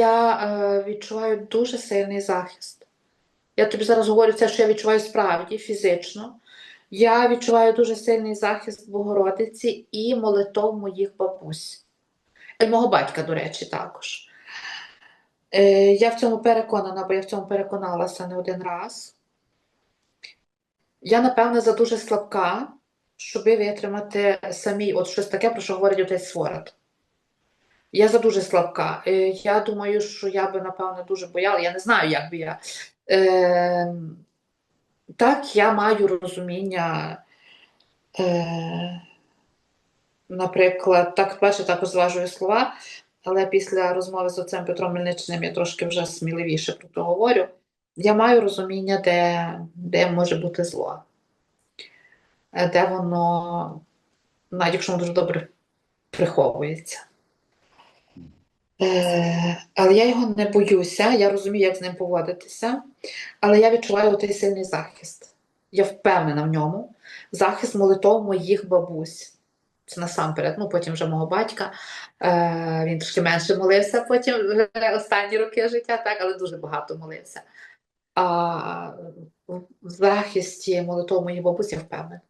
я е, відчуваю дуже сильний захист. Я тобі зараз говорю це, що я відчуваю справді фізично. Я відчуваю дуже сильний захист Богородиці і молитов моїх бабусь. Мого батька, до речі, також. Е, я в цьому переконана, бо я в цьому переконалася не один раз. Я, напевне, за дуже слабка, щоб витримати самі от щось таке, про що говорить отець Сворот. Я за дуже слабка. Е, Я думаю, що я би, напевне, дуже бояла. Я не знаю, як би я. Е, так, я маю розуміння, е, наприклад, так, перше також зважую слова, але після розмови з отцем Петром Мельничним я трошки вже сміливіше про це говорю. Я маю розуміння, де, де може бути зло, Е, де воно, навіть якщо воно дуже добре приховується. Е, але я його не боюся, я розумію, як з ним поводитися, але я відчуваю той сильний захист. Я впевнена в ньому. Захист молитов моїх бабусь. Це насамперед, ну потім вже мого батька. Е, він трошки менше молився потім вже останні роки життя, так, але дуже багато молився. А в захисті молитов моїх бабусь я впевнена.